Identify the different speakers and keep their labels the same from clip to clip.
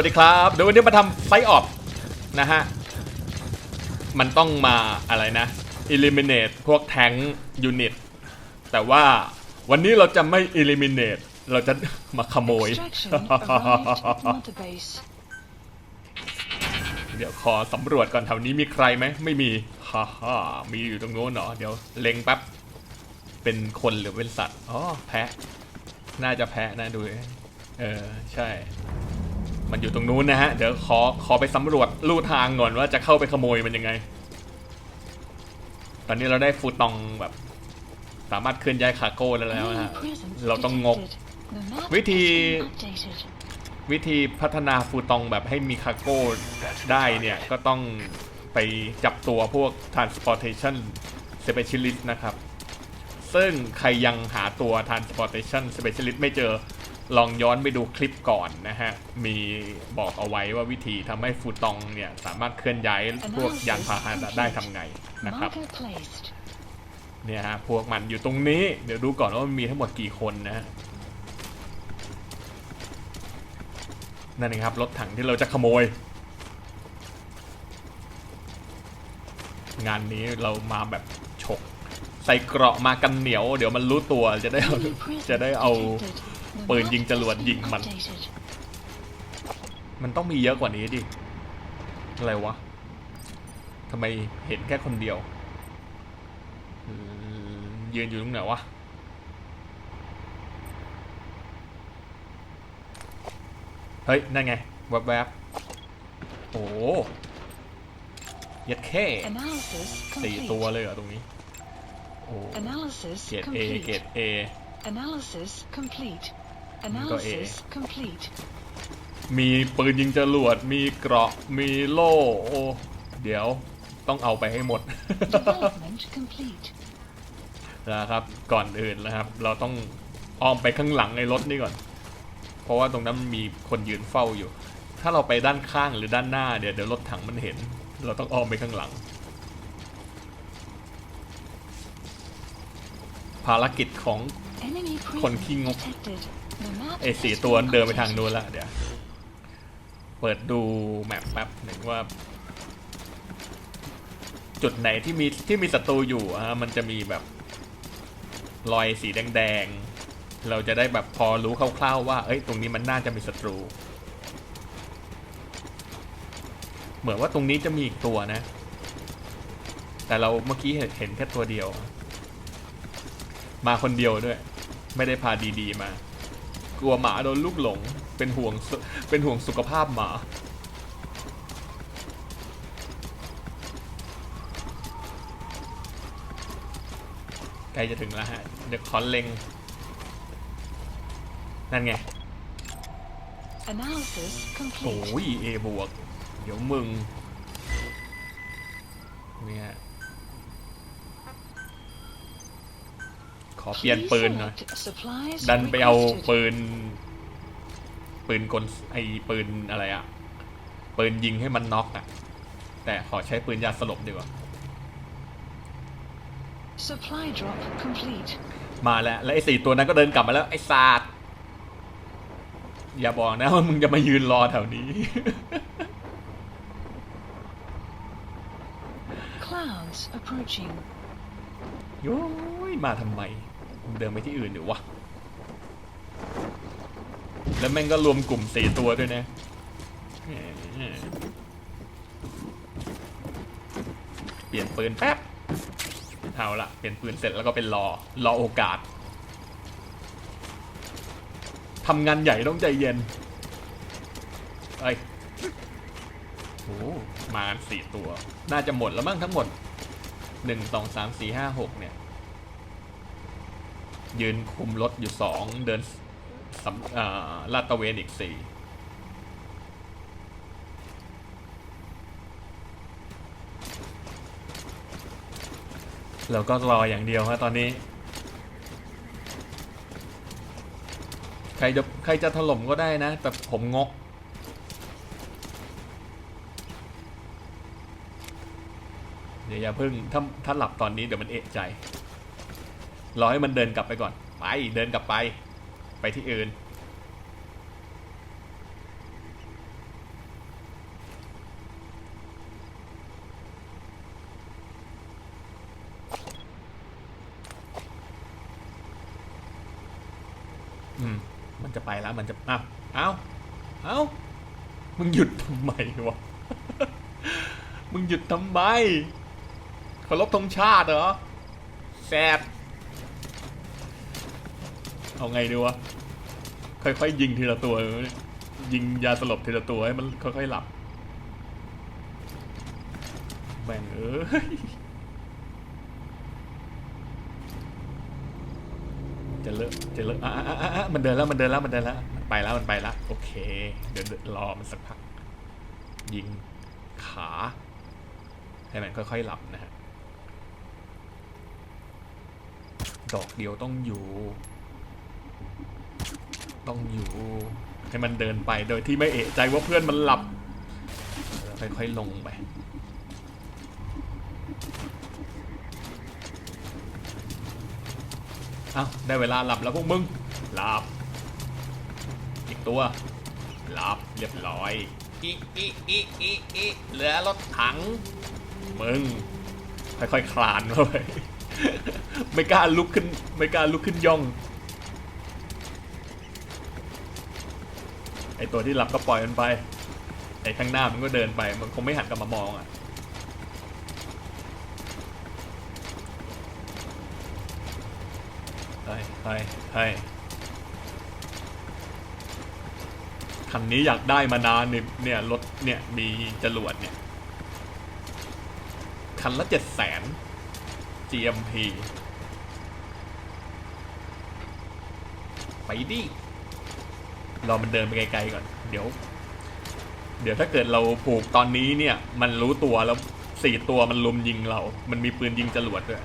Speaker 1: วัสดีครับเดี๋ยววันนี้มาทำไฟออฟนะฮะ มันต้องมาอะไรนะ eliminate พวกแทงยูนิต แต่ว่าวันนี้เราจะไม่ eliminate เราจะมาขโมย
Speaker 2: Extraction arrived at Montabase.
Speaker 1: เดี๋ยวขอสำรวจก่อนแถวนี้มีใครไหม ไม่มี ฮ่าฮ่ามีอยู่ตรงโน้นเนาะเดี๋ยวเล็งแป๊บ เป็นคนหรือเป็นสัตว์ อ๋อ แพะ น่าจะแพะนะดูดิเออ ใช่ มันอยู่ตรงนู้นนะฮะ เดี๋ยวขอขอไปสำรวจลู่ทางก่อนว่าจะเข้าไปขโมยมันยังไง ตอนนี้เราได้ฟูตองแบบ สามารถเคลื่อนย้ายคารโก้ได้แล้วนะฮะ เราต้องงก วิธี วิธีพัฒนาฟูตองแบบให้มีคารโก้ได้เนี่ย ก็ต้องไปจับตัวพวก transportation specialist นะครับ ซึ่งใครยังหาตัว transportation specialist ไม่เจอ ลองย้อนไปดูคลิปก่อนนะฮะ มีบอกเอาไว้ว่าวิธีทำให้ฟูตองเนี่ย สามารถเคลื่อนย้ายพวกยานพาหนะได้ทำไงนะครับ
Speaker 2: Marker placed.
Speaker 1: เนี่ยฮะ พวกมันอยู่ตรงนี้ เดี๋ยวดูก่อนว่ามันมีทั้งหมดกี่คนนะฮะนั่นเองครับ รถถังที่เราจะขโมย งานนี้เรามาแบบฉก ใส่เกราะมากันเหนียว เดี๋ยวมันรู้ตัวจะได้เอา
Speaker 2: New presence
Speaker 1: จะได้เอา
Speaker 2: detected. The
Speaker 1: ปืน
Speaker 2: map
Speaker 1: ยิงจรวด
Speaker 2: has been
Speaker 1: ยิงมัน
Speaker 2: updated.
Speaker 1: มันต้องมีเยอะกว่านี้ดิ อะไรวะทำไมเห็นแค่คนเดียวอืมยืนอยู่ตรงไหนวะ เฮ้ย นั่นไง แวบๆโอ้โหยัดแค่
Speaker 2: Analysis
Speaker 1: สี่
Speaker 2: complete.
Speaker 1: ตัวเลยเหรอตรงนี้ โอ้
Speaker 2: Analysis
Speaker 1: เกรด A เกร
Speaker 2: complete.
Speaker 1: ด A
Speaker 2: Analysis complete.
Speaker 1: A.
Speaker 2: Analysis complete.
Speaker 1: มีปืนยิงจรวด มีเกราะ มีโล่ โอ้ เดี๋ยวต้องเอาไปให้หมด
Speaker 2: Development complete.
Speaker 1: นะครับ ก่อนอื่นนะครับ เราต้องอ้อมไปข้างหลังไอ้รถนี่ก่อน เพราะว่าตรงนั้นมันมีคนยืนเฝ้าอยู่ ถ้าเราไปด้านข้างหรือด้านหน้าเดี๋ยวเดี๋ยวรถถังมันเห็น เราต้องอ้อมไปข้างหลัง ภารกิจของ
Speaker 2: Enemy
Speaker 1: คนขี้งกไอ้สี่ตัวเดินไปทางนู้นละเดี๋ยว เปิดดูแมปแป๊บหนึ่งว่า จุดไหนที่มีที่มีศัตรูอยู่อะมันจะมีแบบ รอยสีแดงๆ เราจะได้แบบพอรู้คร่าวๆว่า เอ้ย ตรงนี้มันน่าจะมีศัตรู เหมือนว่าตรงนี้จะมีอีกตัวนะ แต่เราเมื่อกี้เห็นแค่ตัวเดียว มาคนเดียวด้วย ไม่ได้พาดีๆมา กลัวหมาโดนลูกหลง เป็นห่วงสุเป็นห่วงสุขภาพหมา ใกล้จะถึงแล้วฮะ เดี๋ยวคอนเล็ง นั่นไง
Speaker 2: Analysis
Speaker 1: โอ้
Speaker 2: complete.
Speaker 1: ยเอบวก เดี๋ยวมึง เนี่ย ขอเปลี่ยน
Speaker 2: Please
Speaker 1: ปืนหน่อย
Speaker 2: select supplies
Speaker 1: ดันไปเอา
Speaker 2: requested.
Speaker 1: ปืน ปืนกลไอปืนอะไรอะปืนยิงให้มันน็อกอะแต่ขอใช้ปืนยาสลบดีกว่า
Speaker 2: Supply drop complete.
Speaker 1: มาแล้ว แล้วไอ้สี่ตัวนั้นก็เดินกลับมาแล้ว ไอ้ศาสตร์อย่าบอกนะว่ามึงจะมายืนรอแถวนี้
Speaker 2: Clouds approaching.
Speaker 1: โย้ยมาทำไมมึง เดินไปที่อื่นอยู่วะ แล้วแม่งก็รวมกลุ่มสี่ตัวด้วยนะเปลี่ยนปืนแป๊บเอาละเปลี่ยนปืนเสร็จแล้วก็เป็นรอ รอโอกาสทำงานใหญ่ต้องใจเย็นเอ้ยโอ้มาสี่ตัว น่าจะหมดแล้วมั้งทั้งหมดหนึ่งสองสามสี่ห้าหกเนี่ย ยืนคุมรถอยู่สองเดินสำอ่าลาดตะเวนอีกสี่เราก็รออย่างเดียวฮะตอนนี้ ใครจะใครจะถล่มก็ได้นะ แต่ผมงก เดี๋ยวอย่าเพิ่งถ้าถ้าหลับตอนนี้เดี๋ยวมันเอะใจ รอให้มันเดินกลับไปก่อน ไป เดินกลับไป ไปที่อื่น อืม มันจะไปแล้ว มันจะ อ้าว อ้าเอ้ามึงหยุดทำไมวะ มึงหยุดทำไมเคารพธงชาติเหรอแสบ เอาไงดีวะ ค่อยๆยิงทีละตัว ยิงยาสลบทีละตัวให้มันค่อยๆหลับแบ่งเอ้ยจะเลอะจะเลอะอะอะอะมันเดินแล้วมันเดินแล้วมันเดินแล้วมันไปแล้วมันไปแล้วโอเค เดี๋ยวเดี๋ยวรอมันสักพัก ยิงขาให้มันค่อยๆหลับนะฮะดอกเดียวต้องอยู่ ต้องอยู่ให้มันเดินไปโดยที่ไม่เอะใจว่าเพื่อนมันหลับแล้วค่อยๆลงไป เอ้าได้เวลาหลับแล้วพวกมึง หลับ อีกตัว หลับเรียบร้อย อีอีอีอีอีเหลือรถถัง มึง ค่อยๆคลานเข้าไป ไม่กล้าลุกขึ้น ไม่กล้าลุกขึ้นย่อง ไอตัวที่หลับก็ปล่อยมันไป ไอข้างหน้ามันก็เดินไป มันคงไม่หันกลับมามองอะเฮ้ยเฮ้ยเฮ้ยคันนี้อยากได้มานานเนี่ยรถเนี่ยมีจรวดเนี่ย คันละเจ็ดแสน GMP ไปดิ รอมันเดินไปไกลๆก่อน เดี๋ยว เดี๋ยวถ้าเกิดเราผูกตอนนี้เนี่ย มันรู้ตัวแล้วสี่ตัวมันลุมยิงเรา มันมีปืนยิงจรวดด้วย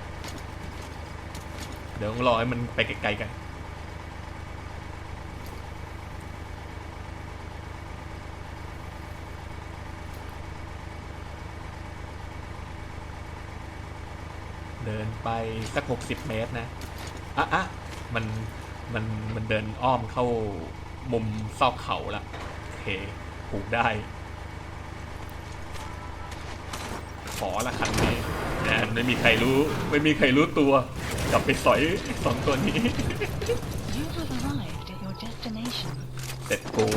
Speaker 1: เดี๋ยวรอให้มันไปไกลๆกันเดินไปสักหกสิบเมตรนะ อะอะมัน มัน มันเดินอ้อมเข้า มุมซอกเขาละโอเคผูกได้ ขอละคันนี้แน่ไม่มีใครรู้ ไม่มีใครรู้ตัว กลับไปสอยสองตัวนี้
Speaker 2: You have arrived at your destination.
Speaker 1: เสร็จกู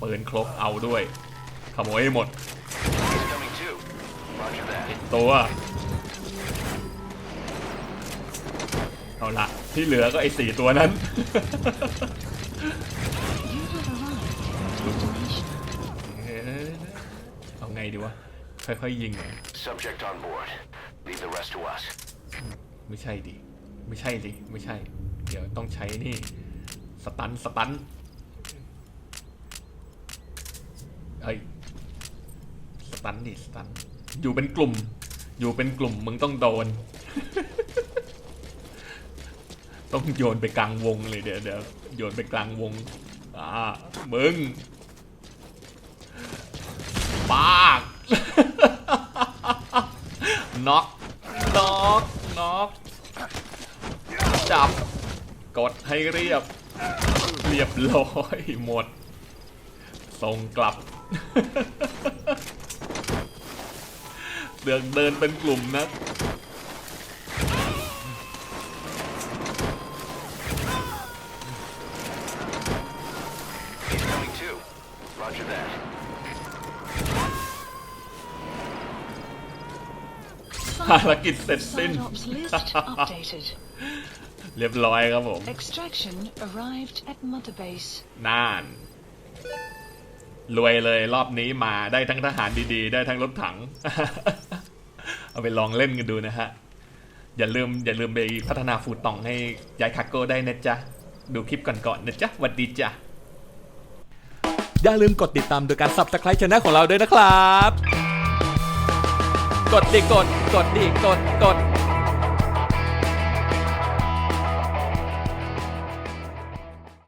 Speaker 1: ปืนครบเอาด้วย ขโมยให้หมด
Speaker 3: Coming too. Roger that.
Speaker 1: ตัวเอาละที่เหลือก็ไอ้สี่ตัวนั้น
Speaker 2: You have arrived at your destination.
Speaker 1: เอ๊ะเอาไงดีวะ ค่อยๆยิงไง
Speaker 3: Subject on board. Leave the rest to us.
Speaker 1: ไม่ใช่ดิ ไม่ใช่ดิไม่ใช่ เดี๋ยวต้องใช้นี่ สตัน สตันเฮ้ย สตันดิ สตัน อยู่เป็นกลุ่ม อยู่เป็นกลุ่ม มึงต้องโดน ต้องโยนไปกลางวงเลยเดี๋ยวเดี๋ยวโยนไปกลางวงอ่ามึงปากน็อกน็อกน็อกจับ กดให้เรียบ เรียบร้อยหมด ส่งกลับเดินเดินเป็นกลุ่มนะ ภารกิจเสร็จสิ้น
Speaker 2: Side ops list updated.
Speaker 1: เรียบร้อยครับผม
Speaker 2: Extraction arrived at Mother Base.
Speaker 1: น่าน รวยเลยรอบนี้มาได้ทั้งทหารดีๆ ได้ทั้งรถถัง เอาไปลองเล่นกันดูนะฮะ อย่าลืมอย่าลืมไปพัฒนาฟูตองให้ย้ายคาโก้ได้นะจ๊ะ ดูคลิปก่อนๆนะจ๊ะหวัดดีจ้ะ อย่าลืมกดติดตามโดยการ subscribe channel ของเราด้วยนะครับ กดดิกดกดดิกดกด